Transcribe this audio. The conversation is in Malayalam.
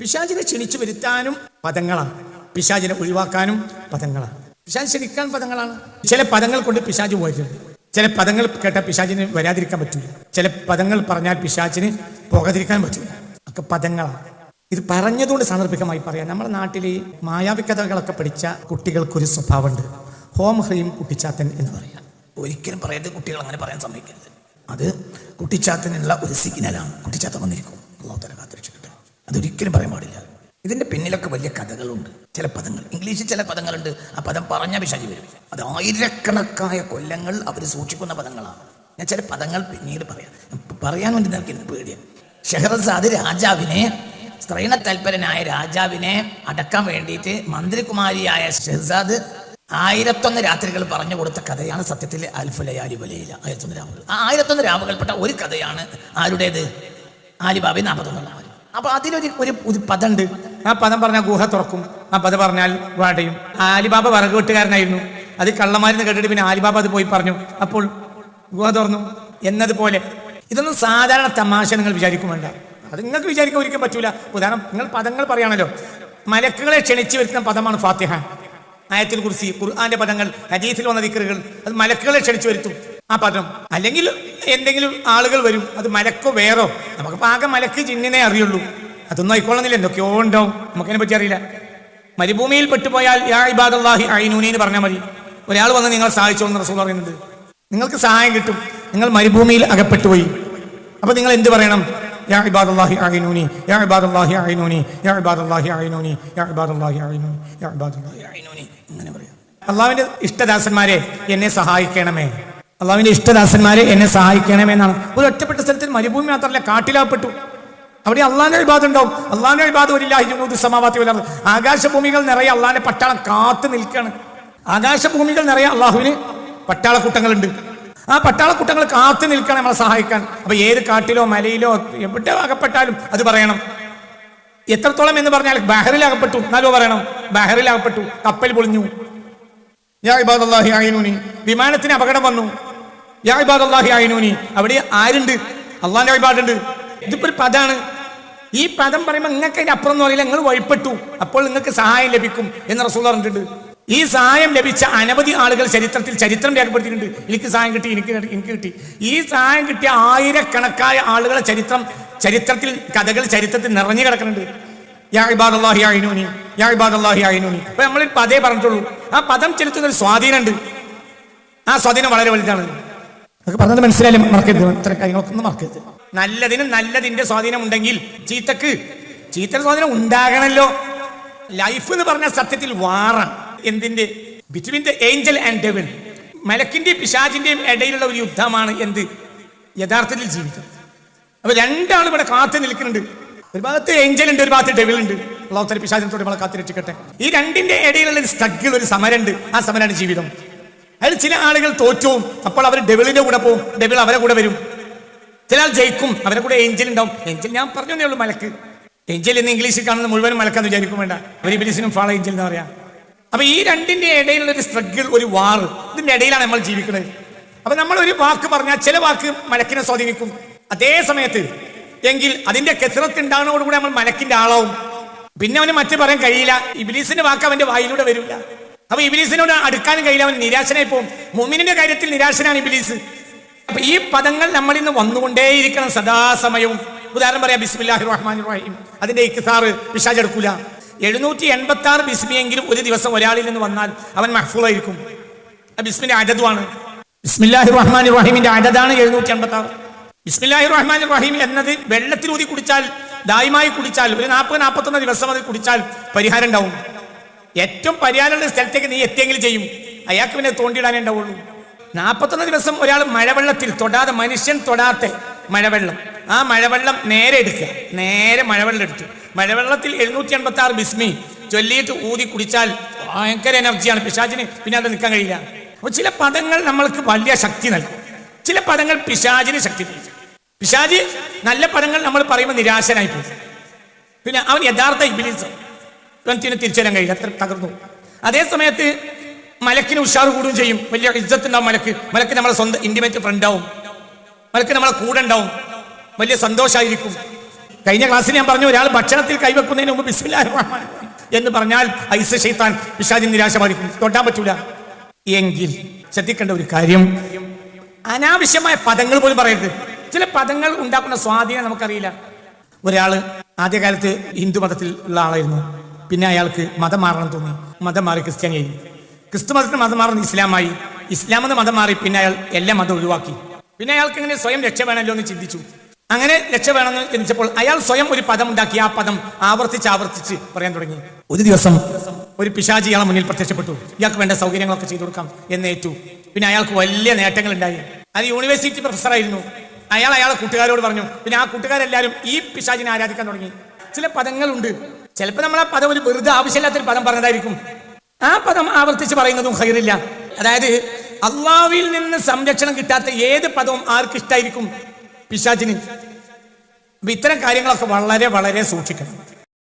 പിശാചിനെ ക്ഷണിച്ചു വരുത്താനും പദങ്ങളാണ്. പിശാചിനെ ഒഴിവാക്കാനും പദങ്ങളാണ്. പിശാജ് ക്ഷണിക്കാൻ പദങ്ങളാണ്. ചില പദങ്ങൾ കൊണ്ട് പിശാജ് പോയിട്ടുണ്ട്. ചില പദങ്ങൾ കേട്ട പിശാചിന് വരാതിരിക്കാൻ പറ്റില്ല ചില പദങ്ങൾ പറഞ്ഞാൽ പിശാചിന് പോകാതിരിക്കാൻ പറ്റില്ല ഒക്കെ പദങ്ങളാണ്. ഇത് പറഞ്ഞതുകൊണ്ട് സാന്ദർഭികമായി പറയാം. നമ്മുടെ നാട്ടിൽ ഈ മായാവി കഥകളൊക്കെ പഠിച്ച കുട്ടികൾക്കൊരു സ്വഭാവമുണ്ട്. ഹോം ഹ്രീം കുട്ടിച്ചാത്തൻ എന്ന് പറയാം. ഒരിക്കലും പറയരുത് കുട്ടികൾ അങ്ങനെ പറയാൻ സമ്മതിക്കരുത്. അത് കുട്ടിച്ചാത്തനുള്ള ഒരു സിഗ്നലാണ് കുട്ടിച്ചാത്തൻ വന്നിരിക്കും. അള്ളാഹു തല കാത്തിരക്ഷിക്കട്ടെ അതൊരിക്കലും പറയാൻ പാടില്ല. ഇതിന്റെ പിന്നിലൊക്കെ വലിയ കഥകളുണ്ട്. ചില പദങ്ങൾ. ഇംഗ്ലീഷിൽ ചില പദങ്ങളുണ്ട്. ആ പദം പറഞ്ഞ പിശാചി വരും. അത് ആയിരക്കണക്കായ കൊല്ലങ്ങൾ അവർ സൂക്ഷിക്കുന്ന പദങ്ങളാണ്. ഞാൻ ചില പദങ്ങൾ പിന്നീട് പറയാം. പറയാൻ വേണ്ടി നിൽക്കുന്ന പേടിയാണ് ഷെഹറസാദ് രാജാവിനെ സ്ത്രീണ തൽപരനായ രാജാവിനെ അടക്കാൻ വേണ്ടിയിട്ട് മന്ത്രികുമാരിയായ ഷെഹസാദ് ആയിരത്തൊന്ന് രാത്രികൾ പറഞ്ഞു കൊടുത്ത കഥയാണ് സത്യത്തിൽ അൽഫുലയാലി വലയില ആയിരത്തൊന്ന് രാവുകൾ. ആ ആയിരത്തൊന്ന് രാവുകൾപ്പെട്ട ഒരു കഥയാണ് ആരുടേത്? ആലിബാബി നാൽപ്പത്തൊന്നുള്ള അപ്പൊ അതിലൊരു ഒരു ഒരു പദമുണ്ട് ആ പദം പറഞ്ഞാൽ ഗുഹ തുറക്കും. ആ പദം പറഞ്ഞാൽ വാടയും. ആലിബാബ വറക് വെട്ടുകാരനായിരുന്നു. അത് കള്ളന്മാരിന്ന് കേട്ടിട്ട് പിന്നെ ആലിബാബ അത് പോയി പറഞ്ഞു. അപ്പോൾ ഗുഹ തുറന്നു. എന്നതുപോലെ. ഇതൊന്നും സാധാരണ തമാശ നിങ്ങൾ വിചാരിക്കും വേണ്ട. അത് നിങ്ങൾക്ക് വിചാരിക്കാൻ ഒരിക്കലും പറ്റൂല. ഉദാഹരണം നിങ്ങൾ പദങ്ങൾ പറയാണല്ലോ മലക്കുകളെ ക്ഷണിച്ചു വരുത്തുന്ന പദമാണ് ഫാത്തിഹ. ആയത്തിൽ കുറിച്ച് ഖുർആാന്റെ പദങ്ങൾ ഹദീസിൽ വന്ന ദിക്കറുകൾ അത് മലക്കുകളെ ക്ഷണിച്ചു വരുത്തും. ആ പദം. അല്ലെങ്കിൽ എന്തെങ്കിലും ആളുകൾ വരും അത് മലക്കോ വേറോ. നമുക്ക് ആകെ മലക്ക് ജിന്നിനെ അറിയുള്ളൂ. അതൊന്നും ആയിക്കോളുന്നില്ല എന്തൊക്കെയോ ഉണ്ടോ നമുക്കതിനെ പറ്റി അറിയില്ല. മരുഭൂമിയിൽ പെട്ടുപോയാൽ യാ ഇബാദല്ലാഹി ഐനൂനി എന്ന് പറഞ്ഞാൽ മതി. ഒരാൾ വന്ന് നിങ്ങൾ സഹായിച്ചോന്ന് റസൂൾ പറയുന്നുണ്ട് നിങ്ങൾക്ക് സഹായം കിട്ടും. നിങ്ങൾ മരുഭൂമിയിൽ അകപ്പെട്ടുപോയി. അപ്പൊ നിങ്ങൾ എന്ത് പറയണം? യാ ഇബാദല്ലാഹി ഐനൂനി യാ ഇബാദല്ലാഹി ഐനൂനി യാ ഇബാദല്ലാഹി ഐനൂനി യാ ഇബാദല്ലാഹി ഐനൂനി യാ ഇബാദല്ലാഹി ഐനൂനി ഇങ്ങനെ പറയാം. അള്ളാഹുവിന്റെ ഇഷ്ടദാസന്മാരെ എന്നെ സഹായിക്കണമേ. അള്ളാഹുവിന്റെ ഇഷ്ടദാസന്മാരെ എന്നെ സഹായിക്കണമെന്നാണ്. ഒരു ഒറ്റപ്പെട്ട സ്ഥലത്തിൽ മരുഭൂമി മാത്രമല്ല കാട്ടിലാപ്പെട്ടു. അവിടെ അള്ളാന്റെ അഴിബാദ് ഉണ്ടാവും. അള്ളാന്റെ അഴിബാദ് ഒരു സമാവാത്തി വരാറ് ആകാശഭൂമികൾ നിറയെ അള്ളാന്റെ പട്ടാളം കാത്തു നിൽക്കുകയാണ്. ആകാശഭൂമികൾ നിറയെ അള്ളാഹുവിന് പട്ടാളക്കൂട്ടങ്ങളുണ്ട്. ആ പട്ടാളക്കൂട്ടങ്ങൾ കാത്തു നിൽക്കണം നമ്മളെ സഹായിക്കാൻ. അപ്പൊ ഏത് കാട്ടിലോ മലയിലോ എവിടെ അകപ്പെട്ടാലും അത് പറയണം. എത്രത്തോളം എന്ന് പറഞ്ഞാൽ ബഹറിൽ അകപ്പെട്ടു എന്നാലോ പറയണം. ബഹറിൽ അകപ്പെട്ടു കപ്പൽ പൊളിഞ്ഞു. വിമാനത്തിന് അപകടം വന്നു. യാ അവിടെ ആരുണ്ട്? അള്ളാന്റെ അഭിപാടുണ്ട് ഇതിപ്പോ ഒരു പദാണ്. ഈ പദം പറയുമ്പോൾ നിങ്ങൾക്ക് അതിന്റെ അപ്പുറം എന്ന് പറയില്ല നിങ്ങൾ വഴിപ്പെട്ടു. അപ്പോൾ നിങ്ങൾക്ക് സഹായം ലഭിക്കും എന്ന് റസൂൾ പറഞ്ഞിട്ടുണ്ട്. ഈ സഹായം ലഭിച്ച അനവധി ആളുകൾ ചരിത്രത്തിൽ ചരിത്രം രേഖപ്പെടുത്തിയിട്ടുണ്ട്. എനിക്ക് സഹായം കിട്ടി എനിക്ക് എനിക്ക് കിട്ടി. ഈ സഹായം കിട്ടിയ ആയിരക്കണക്കായ ആളുകളെ ചരിത്രം ചരിത്രത്തിൽ കഥകൾ ചരിത്രത്തിൽ നിറഞ്ഞു കിടക്കുന്നുണ്ട്. യാ ഇബാദല്ലാഹി അയിനൂനി യാ ഇബാദല്ലാഹി അയിനൂനി അപ്പൊ നമ്മൾ പതേ പറഞ്ഞിട്ടുള്ളൂ. ആ പദം ചെലുത്തുന്ന ഒരു സ്വാധീനമുണ്ട്. ആ സ്വാധീനം വളരെ വലുതാണ്. നമുക്ക് പറഞ്ഞത് മനസ്സിലായാലും മറക്കരുത് ഇത്തരം കാര്യങ്ങളൊക്കെ ഒന്നും മറക്കരുത് നല്ലതിന് നല്ലതിന്റെ സ്വാധീനം ഉണ്ടെങ്കിൽ ചീത്തക്ക് ചീത്തയുടെ സ്വാധീനം ഉണ്ടാകണല്ലോ. ലൈഫ് എന്ന് പറഞ്ഞ സത്യത്തിൽ വാറാണ് എന്തിന്റെ? Between the angel and devil മലക്കിന്റെയും പിശാചിന്റെയും ഇടയിലുള്ള ഒരു യുദ്ധമാണ് എന്ത്? യഥാർത്ഥത്തിൽ ജീവിതം. അപ്പൊ രണ്ടാളും ഇവിടെ കാത്തു നിൽക്കുന്നുണ്ട്. ഒരു ഭാഗത്ത് ഏഞ്ചൽ ഉണ്ട് ഒരു ഭാഗത്ത് ഡെവിൽ ഉണ്ട്. അള്ളാഹുത്തല പിശാചിനത്തോട് നമ്മളെ കാത്തിരക്ഷിക്കട്ടെ ഈ രണ്ടിന്റെ ഇടയിലുള്ള ഒരു സ്ട്രഗിൾ ഒരു സമരമുണ്ട്. ആ സമരമാണ് ജീവിതം. അതിൽ ചില ആളുകൾ തോറ്റും അപ്പോൾ അവർ ഡെവിളിന്റെ കൂടെ പോകും. ഡെവിൾ അവരെ കൂടെ വരും. ചില ആൾ ജയിക്കും. അവരെ കൂടെ ഏഞ്ചൽ ഉണ്ടാവും. ഏഞ്ചൽ ഞാൻ പറഞ്ഞേ ഉള്ളൂ മലക്ക്. ഏഞ്ചൽ എന്ന് ഇംഗ്ലീഷിൽ കാണുന്ന മുഴുവൻ മലക്കാന്ന് വിചാരിക്കും വേണ്ട. ഒരു ഇബിലിസിനും ഫാള ഏഞ്ചൽ എന്ന് പറയാം. അപ്പൊ ഈ രണ്ടിന്റെ ഇടയിലുള്ള ഒരു സ്ട്രഗിൾ ഒരു വാർ ഇതിന്റെ ഇടയിലാണ് നമ്മൾ ജീവിക്കുന്നത്. അപ്പൊ നമ്മൾ ഒരു വാക്ക് പറഞ്ഞാൽ ചില വാക്ക് മലക്കിനെ സ്വാധീനിക്കും. അതേ സമയത്ത് എങ്കിൽ അതിന്റെ കെസറത്ത് ഉണ്ടാകുന്നതോടുകൂടി നമ്മൾ മലക്കിന്റെ ആളാവും. പിന്നെ അവന് മറ്റു പറയാൻ കഴിയില്ല. ഇബിലീസിന്റെ വാക്ക് അവന്റെ വായിലൂടെ വരില്ല. അപ്പൊ ഇബിലീസിനോട് അടുക്കാനും കഴിയില്ല അവൻ നിരാശനായി പോകും. മുമിനിന്റെ കാര്യത്തിൽ നിരാശനാണ് ഇബിലീസ്. അപ്പൊ ഈ പദങ്ങൾ നമ്മളിൽ നിന്ന് വന്നുകൊണ്ടേയിരിക്കണം സദാസമയവും. ഉദാഹരണം പറയാം ബിസ്മില്ലാഹി റഹ്മാൻ റഹീം. അതിന്റെ ഇക്താറ് പിശാചെടുക്കൂല എഴുന്നൂറ്റി എൺപത്തി ആറ് ബിസ്മിയെങ്കിലും ഒരു ദിവസം ഒരാളിൽ നിന്ന് വന്നാൽ അവൻ മഹ്ഫൂളായിരിക്കും ബിസ്മിന്റെ അടതുമാണ് ബിസ്മില്ലാഹി റഹ്മാൻ റഹീമിന്റെ അടതാണ് എഴുന്നൂറ്റി എൺപത്തി ആറ് ബിസ്മില്ലാഹി റഹ്മാൻ റഹീം എന്നത് വെള്ളത്തിൽ ഊതി കുടിച്ചാൽ ദായമായി കുടിച്ചാൽ ഒരു നാൽപ്പത് നാൽപ്പത്തൊന്ന് ദിവസം അത് കുടിച്ചാൽ പരിഹാരം ഉണ്ടാവും. ഏറ്റവും പരിയാലുള്ള സ്ഥലത്തേക്ക് നീ എത്തിയെങ്കിലും ചെയ്യും. അയാൾക്ക് പിന്നെ തോണ്ടിയിടാനേ ഉണ്ടാവുള്ളൂ. നാൽപ്പത്തൊന്ന് ദിവസം ഒരാൾ മഴവെള്ളത്തിൽ തൊടാതെ മനുഷ്യൻ തൊടാത്ത മഴവെള്ളം. ആ മഴവെള്ളം നേരെ എടുക്കുക. നേരെ മഴവെള്ളം എടുത്തു. മഴവെള്ളത്തിൽ എഴുന്നൂറ്റി എൺപത്തി ആറ് ബിസ്മി ചൊല്ലിയിട്ട് ഊതി കുടിച്ചാൽ ഭയങ്കര എനർജിയാണ്. പിശാചിന് പിന്നെ അത് നിൽക്കാൻ കഴിയില്ല. അപ്പോൾ ചില പദങ്ങൾ നമ്മൾക്ക് വലിയ ശക്തി നൽകും. ചില പദങ്ങൾ പിശാചിന് ശക്തി നൽകും. പിശാജ് നല്ല പദങ്ങൾ നമ്മൾ പറയുമ്പോൾ നിരാശനായി പോകും. പിന്നെ അവൻ യഥാർത്ഥ ഇബിലിസ്. അവന് തിരിച്ചറിയാൻ കഴിയില്ല അത്ര തകർന്നു. അതേ സമയത്ത് മലക്കിന് ഉഷാർ കൂടുകയും ചെയ്യും. വലിയ ഇജ്ജത്തുണ്ടാവും മലക്ക്. മലക്ക് നമ്മളെ സ്വന്തം ഇന്റിമേറ്റ് ഫ്രണ്ട് ആവും. മലക്ക് നമ്മളെ കൂടെ ഉണ്ടാവും. വലിയ സന്തോഷമായിരിക്കും കഴിഞ്ഞ ക്ലാസ്സിൽ ഞാൻ പറഞ്ഞു ഒരാൾ ഭക്ഷണത്തിൽ കൈവെക്കുന്നതിന് മുമ്പ് റഹീം എന്ന് പറഞ്ഞാൽ ഐസ ഷെയ്ത്താൻ പിശാചിന് നിരാശ ബാധിക്കും. തൊട്ടാൻ പറ്റൂല. എങ്കിൽ ശ്രദ്ധിക്കേണ്ട ഒരു കാര്യം. അനാവശ്യമായ പദങ്ങൾ പോലും പറയരുത്. ചില പദങ്ങൾ ഉണ്ടാക്കുന്ന സ്വാധീനം നമുക്കറിയില്ല. ഒരാൾ ആദ്യകാലത്ത് ഹിന്ദു മതത്തിൽ ഉള്ള ആളായിരുന്നു. പിന്നെ അയാൾക്ക് മതം മാറണം തോന്നി. മതം മാറി ക്രിസ്ത്യാനിയായി. ക്രിസ്തു മതത്തിന് മതം മാറുന്ന ഇസ്ലാമായി. ഇസ്ലാം എന്ന് മതം മാറി പിന്നെ അയാൾ എല്ലാ മതം ഒഴിവാക്കി. പിന്നെ അയാൾക്ക് ഇങ്ങനെ സ്വയം രക്ഷ വേണമല്ലോ എന്ന് ചിന്തിച്ചു. അങ്ങനെ രക്ഷ വേണമെന്ന് ചിന്തിച്ചപ്പോൾ അയാൾ സ്വയം ഒരു പദം ഉണ്ടാക്കി. ആ പദം ആവർത്തിച്ച് ആവർത്തിച്ച് പറയാൻ തുടങ്ങി. ഒരു ദിവസം ഒരു പിശാചി ഇയാളെ മുന്നിൽ പ്രത്യക്ഷപ്പെട്ടു. ഇയാൾക്ക് വേണ്ട സൗകര്യങ്ങളൊക്കെ ചെയ്തു കൊടുക്കാം എന്നേറ്റു പിന്നെ അയാൾക്ക് വലിയ നേട്ടങ്ങൾ ഉണ്ടായി അത് യൂണിവേഴ്സിറ്റി പ്രൊഫസറായിരുന്നു അയാൾ അയാളെ കൂട്ടുകാരോട് പറഞ്ഞു. പിന്നെ ആ കൂട്ടുകാരെല്ലാവരും ഈ പിശാചിനെ ആരാധിക്കാൻ തുടങ്ങി. ചില പദങ്ങളുണ്ട്. ചിലപ്പോൾ നമ്മൾ ആ പദം ഒരു വെറുതെ ആവശ്യമില്ലാത്ത പദം പറഞ്ഞതായിരിക്കും. ആ പദം ആവർത്തിച്ച് പറയുന്നതും ഹൈറില്ല അതായത് അള്ളാവിൽ നിന്ന് സംരക്ഷണം കിട്ടാത്ത ഏത് പദവും ആർക്ക് ഇഷ്ടായിരിക്കും? പിശാചിന്. ഇത്തരം കാര്യങ്ങളൊക്കെ വളരെ വളരെ സൂക്ഷിക്കണം.